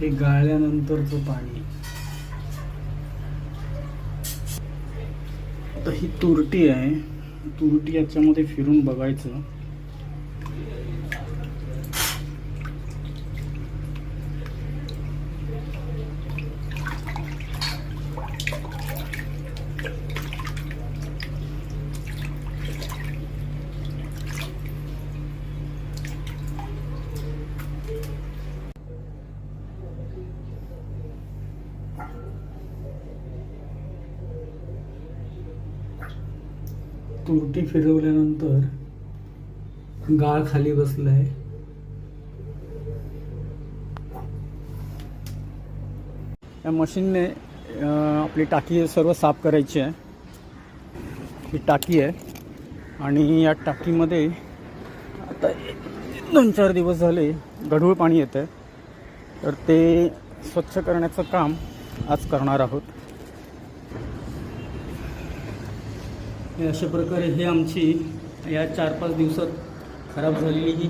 हे गाळल्यानंतरचं पाणी. आता ही तुरटी आहे. तुरटी याच्यामध्ये फिरून बघायचं. तुरटी फिरवल्यानंतर गाळ खाली बसलाय. या मशीनने आपली टाकी सर्व साफ करायची आहे. ही टाकी आहे आणि या टाकीमध्ये आता दोन चार दिवस झाले गढूळ पाणी येतं आहे तर ते स्वच्छ करण्याचं काम आज करणार आहोत. हे अशा प्रकारे हे आमची या चार पाच दिवसात खराब झालेली ही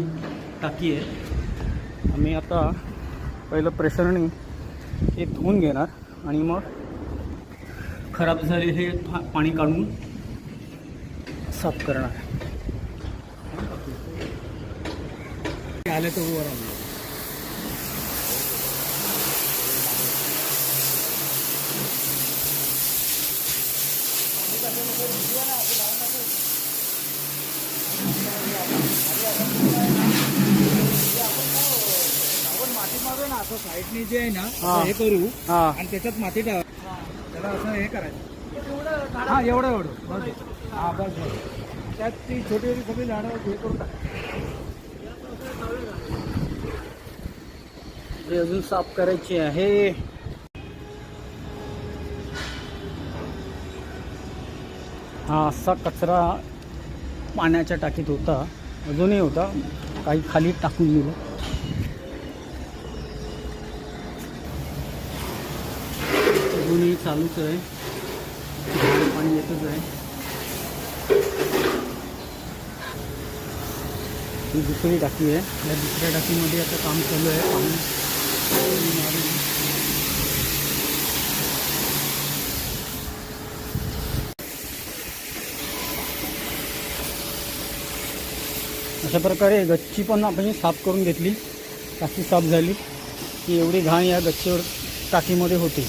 टाकी आहे. आम्ही आता पहिलं प्रेशरने हे धुवून घेणार आणि मग खराब झाले हे पाणी काढून साफ करणार. आले तर वर माती मारू ना असं साईडने जे आहे ना हा. करू हां. आणि त्याच्यात माती टाक. त्याला असं हे करायचं. हा एवढं एवढं. बस हा बस बस. त्यात ती छोटी छोटी सगळी झाडं हे करून टाक. अजून साफ करायची आहे. हा असा कचरा पाण्याच्या टाकीत होता. अजूनही होता. काही खाली टाकून दिलं. अजूनही चालूच आहे. पाणी येतच आहे. ही दुसरी टाकी आहे. या दुसऱ्या टाकीमध्ये आता काम चालू आहे. पाणी अशा प्रकारे गच्ची पण आपण साफ करून घेतली. काशी साफ झाली. की एवढी घाण या गच्चीवर टाकीमध्ये होती.